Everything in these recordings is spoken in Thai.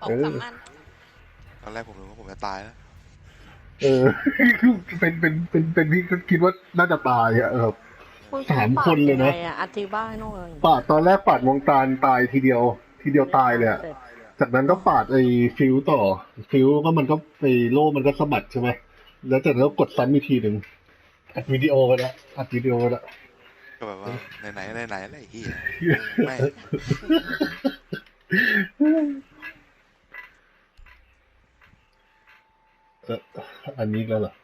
สองเออสามอันตอนแรกผมรู้ว่าผมจะตายแล้วเออคือเป็นเป็นเป็นเป็นพี่ก็คิดว่าน่าจะตายอะเออสามคนเลยนะ ปาดงไงออธิบายหน่อยปาดตอนแรกปาดวงตาลตายทีเดียว ทีเดียวตายเลยอะสร็จจากนั้นก็ปาดไอ้ฟิวต่อ ฟิวก็มันก็ไอ้โล่มันก็สะบัดใช่ไหมแล้วจากนั้นก็กดซ้ำอีกทีหนึ่งอัดวิดีโอไปแล้วอัดวิดีโอไปแล้วก็แบบว่าไหนไหนไหนไหนอะไรเฮียไม่ เออ อันนี้แล้ว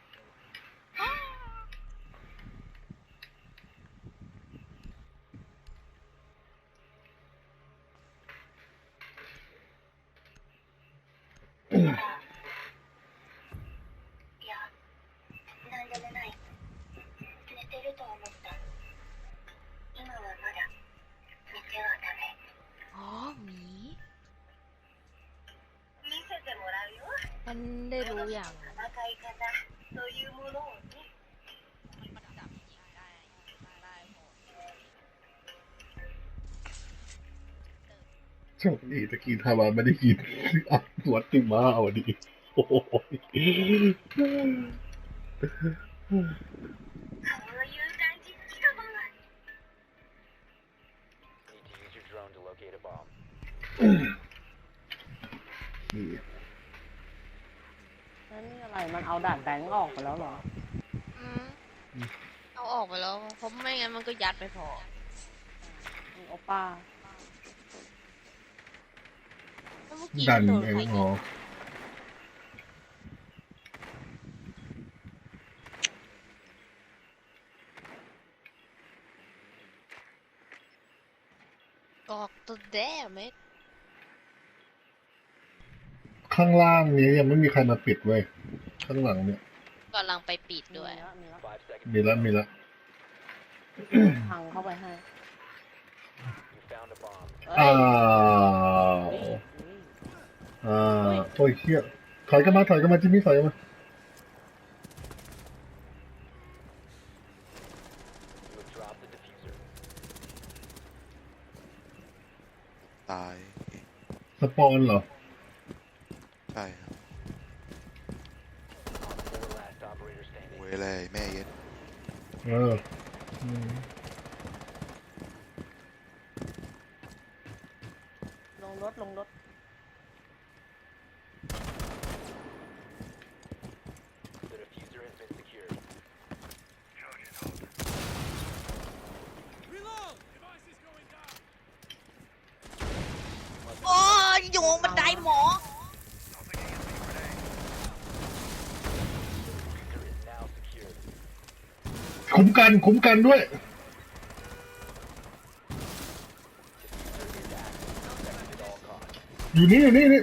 กันนะโซยูมูโร่มัจบดีตะกี้ทามาไม่ได้กินอัดตัวจติมาเอาดีโอ้โห อะไรมันเอาด่านแบงค์ออกไปแล้วเหรออืม เอาออกไปแล้วเพราะไม่งั้นมันก็ยัดไปพอมีโอป้า แล้วเมื่อกี้ดันโดนเอใครงอ๋ยิองกอกตัวแด้ไหมข้างล่างนี้ยังไม่มีใครมาปิดเว้ย ข้างหลังเนี่ยกำลังไปปิดด้วย มีแล้วมีแล้ว Five seconds. มีแล้วมีแล้วพังเข้าไปให้ You found a bomb. เอ้อ้ายวนี่อ่าโอ้ยเชี่ยถอยกันมาถอยกันมาจิมมี่ถอยกันมา You have dropped the diffuser. ตาย สปอนเหรอ ใช่ครับ Op four last operator standing. เวยเลยแม่เย็นเอออืมลงรถลงรถ The diffuser has been secured. โอ้ยอยู่บันไดหมอ คุ้มกันคุ้มกันด้วย อยู่นี่อยู่นี่นี่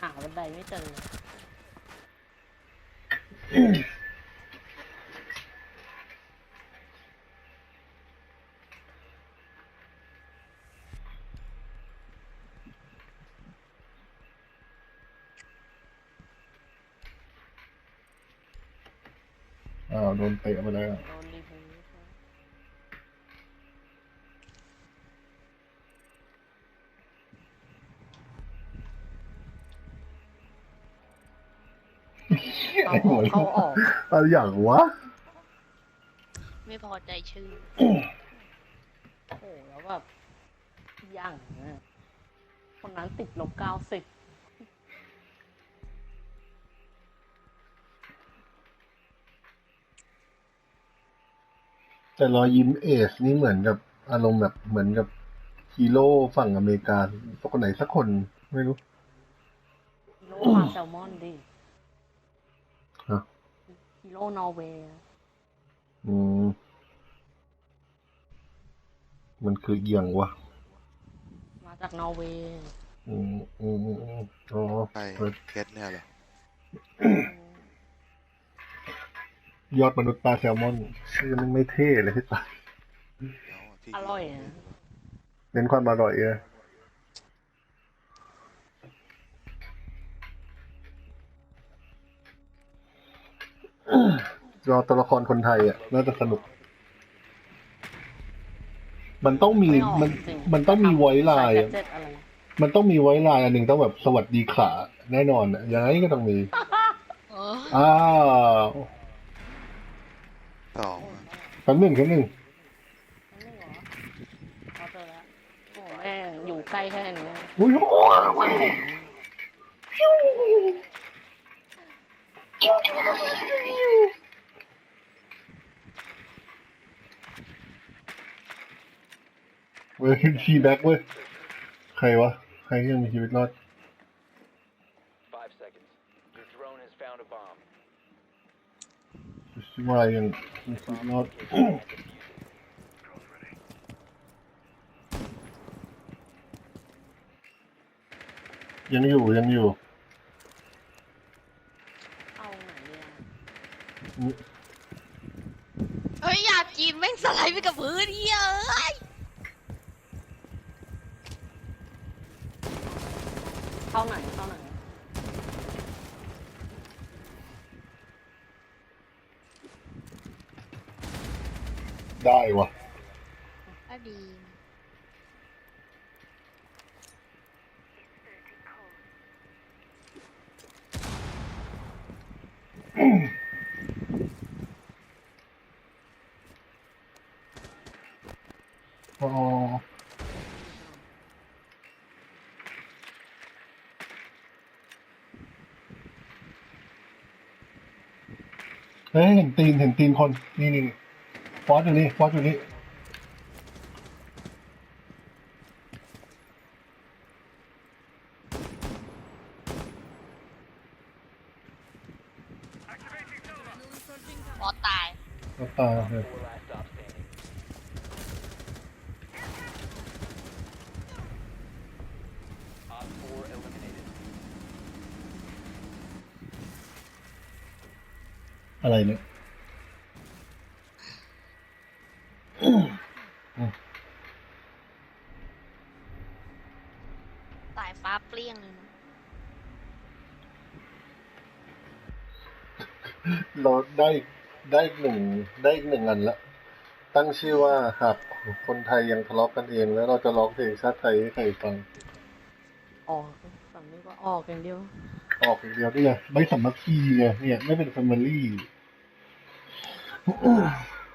หาบันไดไม่เจอ อ้าวโด นเตะมาแล้วโดนรีบูทไอ้หัวเขาออก อะไรอย่างวะ ไม่พอใจชื่อ โอ้โหแล้วแบบยังอะคนนั้นติดลบเก้าสิบ แต่รอยยิ้มเอสนี่เหมือนกับอารมณ์แบบเหมือนกับฮีโร่ฝั่งอเมริกาสักคนไหนสักคนไม่รู้ฮีโร่มาแซลมอนดิฮะฮีโร่นอร์เวย์อืมมันคือเอียงวะ มาจากนอร์เวย์อืมอืมอืมอืมอ๋อใช่เปิดเคสเนี่ยเหรอ ยอดมนุษย์ปลาแซลมอนชื่อมันไม่เท่เลยที่ตายเอาที่อร่อยอะเน้นความอร่อยเออรอตัวละครคนไทยอะ น่าจะสนุก มันต้องมีไม่ออกมันจริงมันต้องมีไว้ลายใส่อะแจ็คเก็ตอะไรนะมันต้องมีไว้ลายอันหนึ่งต้องแบบสวัสดีขาแน่นอนอะอย่างนั้นก็ต้องมีเอออ้าวสอง แป๊บหนึ่งแป๊บหนึ่งนั่นเหรอเอาเจอแล้วโอ้แม่งอยู่ใกล้แค่นี้อุ้ยเว้ยทีแบ็กเว้ย ใครวะ ใครที่ยังมีชีวิตรอด Five seconds. Your drone has found a bomb. ชิวายยัง มีชีวิตรอดยังอยู่ยังอยู่เอาไหนเนี่ยเฮ้ยอยากจีนแม่งสไลด์ไปกับพื้นเฮียเอ้ยเข้าไหนเข้า ไหนได้วะก็ดีอ๋อเฮ้ยเห็นตีนเห็นตีนคน นี่นี่นี่ ฟอสอยู่นี่ฟอสอยู่นี่พอตาย ก็ตาเลย Four last stop standing. Op 4 eliminated. อะไรเนี่ย สายฟ้าเปรี้ยงเลยนะ เราได้ได้อีกหนึ่งได้อีกหนึ่งอันละ ตั้งชื่อว่าหากคนไทยยังทะเลาะกันเอง แล้วเราจะร้องเพลงชาติไทยให้ใครฟัง ออกฝั่งนี้ก็ออกอย่างเดียว ออกอย่างเดียวนี่ไงไม่สามัคคีไงเนี่ย ไม่เป็นแฟมิลี่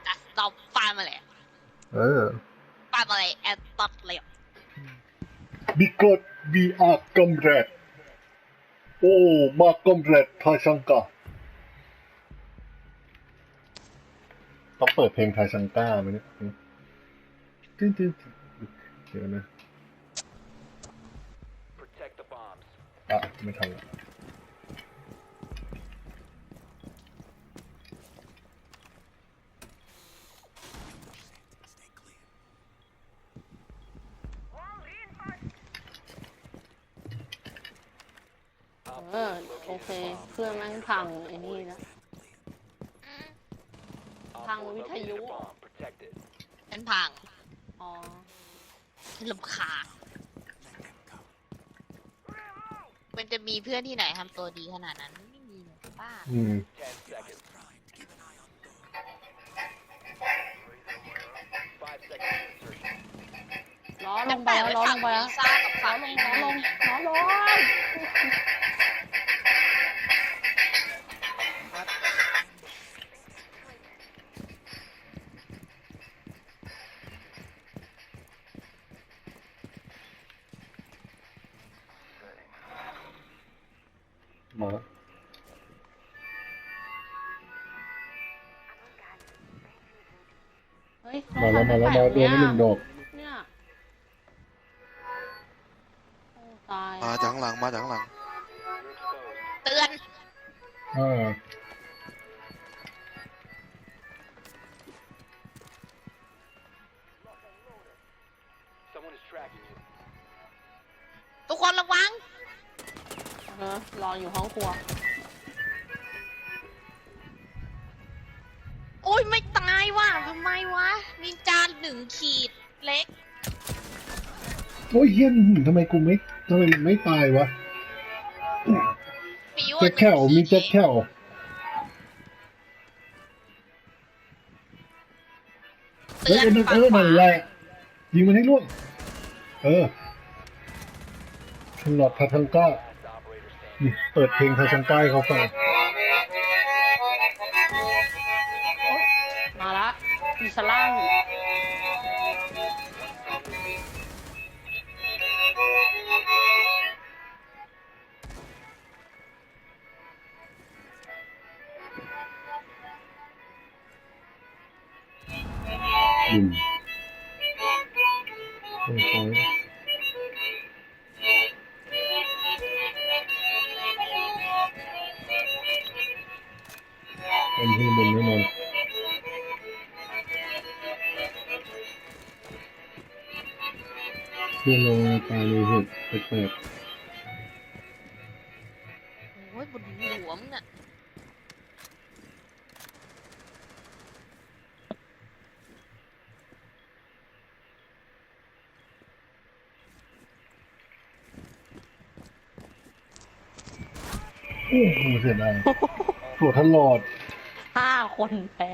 จัดตอบฟาร์มาเลยเออฟาร์มาเลยแอดตัดเลย because we are comrade โอ้มา comrade ทาชังกา ต้องเปิดเพลงทาชังก้าไหมเนี่ยเดี๋ยวนะอะไม่ทันละเออโอเคเครื่องแม่งพังไอ้นี่แล้ ว Op พัง4วิท located ยุ a bomb. Protect it. เป็นพัง อ๋อลำคาญมันจะมีเพื่อนที่ไหนทำตัวดีขนาดนั้น ไม่มีหรอกป้า อืม10 seconds. Five seconds to insertion. ล้อลงไปแล้วล้อลงไปแล้วซ่ากับล้อฝั่งลงนี้ล้อลงล้อลง มาแล้วเฮ้ยมาแล้วมาแล้วมาโดนไปหนึ่งดอกเนี่ยโอ้ตายมาจากข้างหลังมาจากข้างหลังเตือนอ่า อรออยู่ห้องครัว โอ้ยไม่ตายว่ะทำไมวะนินจานหนึ่งขีดเล็ก โอ้ยเฮียนทำไมกูไม่ทำไมไม่ตายวะมีแจ็คแคลมีแจ็คแคลเออเออมันแหละยิงมันให้ล่วง เออชลอดพาทั้งก้า นี่เปิดเพลงทาทังก้าใต้เขาฟังมาละมีสล่าง เป็นที่บนแน่นอนเพื่อนลงตายเลยเหตุแปลกโอ้ยบนหัวมึงอะๆโอ้โหเสียดายปวดทั้งหลอด ห้าคนแพ้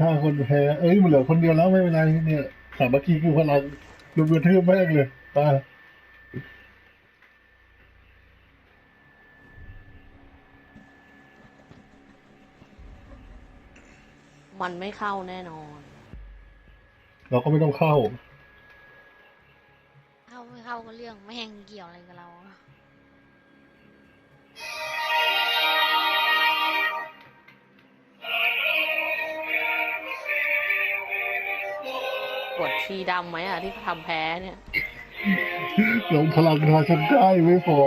ห้าคนแพ้เอ้ยมันเหลือคนเดียวแล้วไม่เป็นไรเนี่ยสามัคคีคือพลังรวมกันเทือแม่งเลยตายมันไม่เข้าแน่นอน เราก็ไม่ต้องเข้า เข้าไม่เข้าก็เรื่องไม่แห่งเกี่ยวอะไรกับเรา กดชีดำไหมอะที่ทำแพ้เนี่ยเราพลังทาชันได้ไม่พอ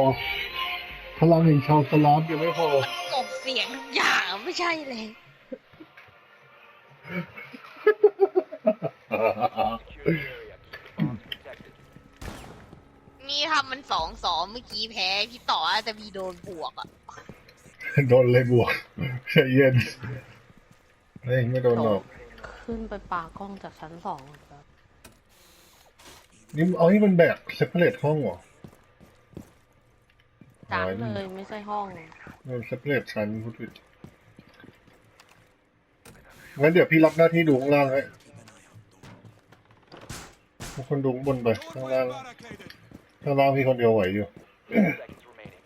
พลังแห่งชาวสลามยังไม่พอกบเสียงทุกอย่างอะไม่ใช่เลย Secure the area. Keep the bombs protected. นี่ทำมันสองสองเมื่อกี้แพ้พี่ต่ออาจจะมีโดนบวกอะโดนเลยบวกใจเย็นเฮ้ยไม่โดนหรอก ขึ้นไปปากล้องจากชั้นสองครับ นี่เอานี่มันแบกเซปเปอร์เรตห้องเหรอชั้นเลยไม่ใช่ห้องมันเซปเปอร์เรตชั้นพูดผิดงั้นเดี๋ยวพี่รับหน้าที่ดูข้างล่างให้ทุกคนดูข้างบนไปข้างล่างข้างล่างพี่คนเดียวไหวอยู่ Seconds remaining.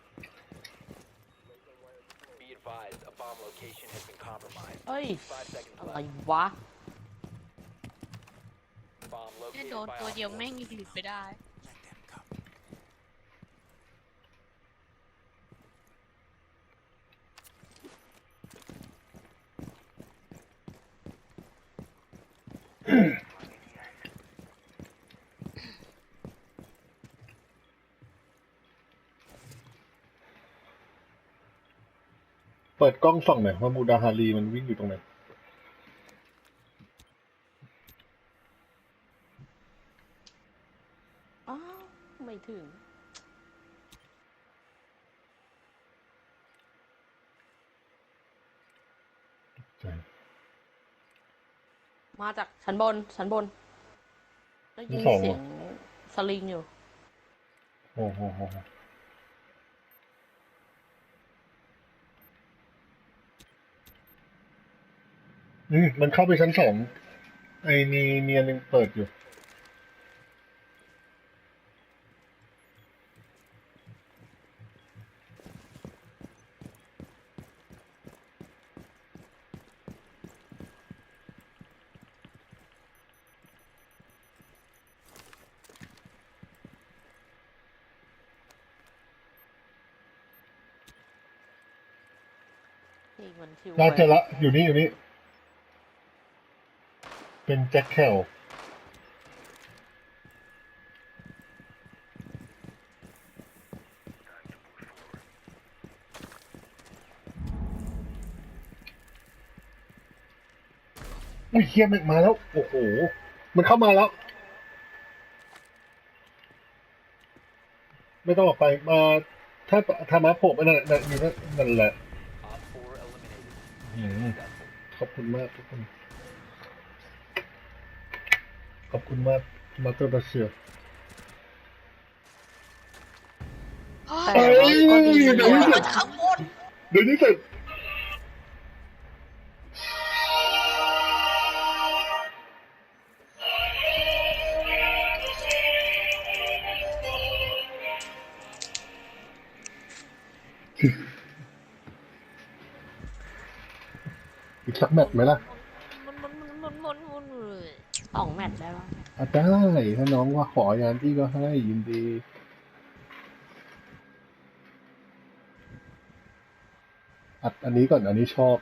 Be advised, a bomb location has been compromised. เอ้ย Five seconds อะไร left. วะ Bomb แค่ located โดนตัวเดียวแม่งยังหลุดไปได้ เปิดกล้องส่องหน่อยว่ามูดาฮารีมันวิ่งอยู่ตรงไหน อ้าว ไม่ถึงมาจากชั้นบนชั้นบนได้ยินชั้นสองเหรอเสียงสลิงอยู่ โอ้โหโหโหนี่มันเข้าไปชั้นสองไอ้นี่เนียนยังเปิดอยู่ นี่มันทิวน่าจะละอยู่นี่อยู่นี่ เป็นแจ็คแคลไอ้ยเฮียมันมาแล้ว โอ้โห มันเข้ามาแล้ว ไม่ต้องออกไปมาถ้าธรรมะโผล่ไปนั่นแหละนั่นนั่นนั่นแหละ ขอบคุณมากทุกคน ขอบคุณมากมาเตอร์บาเชียแต่เอ้ว่ายก็ดีเดี๋ยวนะนี้เสร็จ สร็จอีกสักแมตช์ไหมล่ะหมุนหมุนหมุนหมุนหมุนหมุนหมุนสองแมตช์ได้ปะอาได้ถ้าน้องว่าขออย่างที่ก็ให้ยินดีอัดอันนี้ก่อนอันนี้ชอบ